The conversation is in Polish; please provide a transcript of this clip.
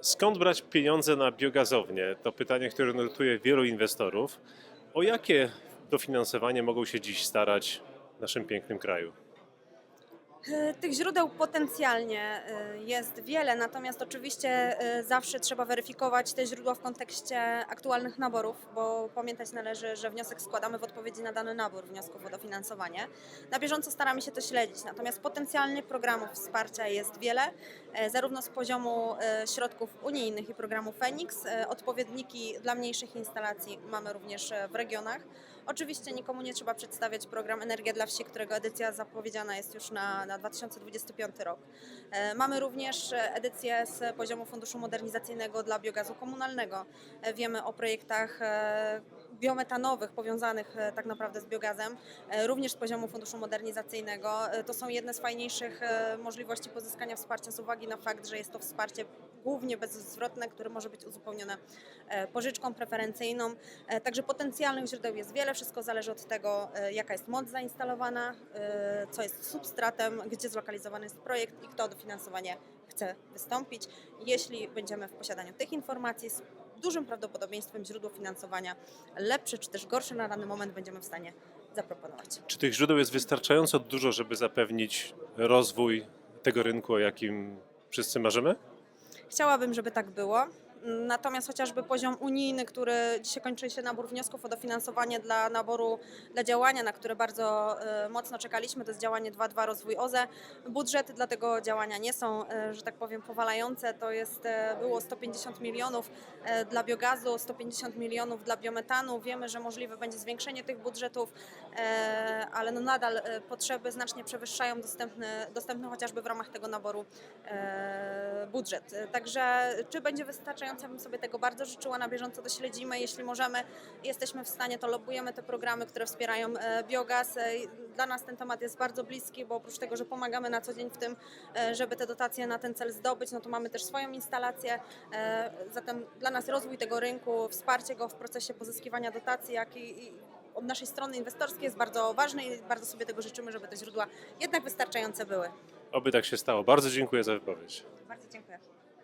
Skąd brać pieniądze na biogazownię? To pytanie, które nurtuje wielu inwestorów. O jakie dofinansowanie mogą się dziś starać w naszym pięknym kraju? E, Tych źródeł potencjalnie e, jest wiele, natomiast oczywiście e, zawsze trzeba weryfikować te źródła w kontekście aktualnych naborów, bo pamiętać należy, że wniosek składamy w odpowiedzi na dany nabór wniosków o dofinansowanie. Na bieżąco staramy się to śledzić, natomiast potencjalnych programów wsparcia jest wiele, zarówno z poziomu środków unijnych i programu Fenix. Odpowiedniki dla mniejszych instalacji mamy również w regionach. Oczywiście nikomu nie trzeba przedstawiać program Energia dla Wsi, którego edycja zapowiedziana jest już na, na 2025 rok. E, Mamy również edycję z poziomu Funduszu Modernizacyjnego dla biogazu komunalnego. E, Wiemy o projektach e, biometanowych powiązanych e, tak naprawdę z biogazem, e, również z poziomu Funduszu Modernizacyjnego. E, To są jedne z fajniejszych możliwości pozyskania wsparcia z uwagi na fakt, że jest to wsparcie głównie bezzwrotne, które może być uzupełnione pożyczką preferencyjną. Także potencjalnych źródeł jest wiele, wszystko zależy od tego, jaka jest moc zainstalowana, co jest substratem, gdzie zlokalizowany jest projekt i kto dofinansowanie chce wystąpić. Jeśli będziemy w posiadaniu tych informacji, dużym prawdopodobieństwem źródło finansowania lepsze czy też gorsze na dany moment będziemy w stanie zaproponować. Czy tych źródeł jest wystarczająco dużo, żeby zapewnić rozwój tego rynku, o jakim wszyscy marzymy? Chciałabym, żeby tak było. Natomiast chociażby poziom unijny, który dzisiaj kończy się nabór wniosków o dofinansowanie dla naboru, dla działania, na które bardzo e, mocno czekaliśmy, to jest działanie 2.2 rozwój OZE. Budżety dla tego działania nie są, e, że tak powiem, powalające. To jest, e, było 150 milionów dla biogazu, 150 milionów dla biometanu. Wiemy, że możliwe będzie zwiększenie tych budżetów, ale no nadal e, potrzeby znacznie przewyższają dostępny, dostępny chociażby w ramach tego naboru e, budżet. E, Także czy będzie wystarczająco, bym sobie tego bardzo życzyła, na bieżąco to śledzimy, jeśli możemy, jesteśmy w stanie, to lobujemy te programy, które wspierają biogaz. Dla nas ten temat jest bardzo bliski, bo oprócz tego, że pomagamy na co dzień w tym, żeby te dotacje na ten cel zdobyć, no to mamy też swoją instalację, zatem dla nas rozwój tego rynku, wsparcie go w procesie pozyskiwania dotacji, jak i od naszej strony inwestorskiej jest bardzo ważny i bardzo sobie tego życzymy, żeby te źródła jednak wystarczające były. Oby tak się stało. Bardzo dziękuję za wypowiedź. Bardzo dziękuję.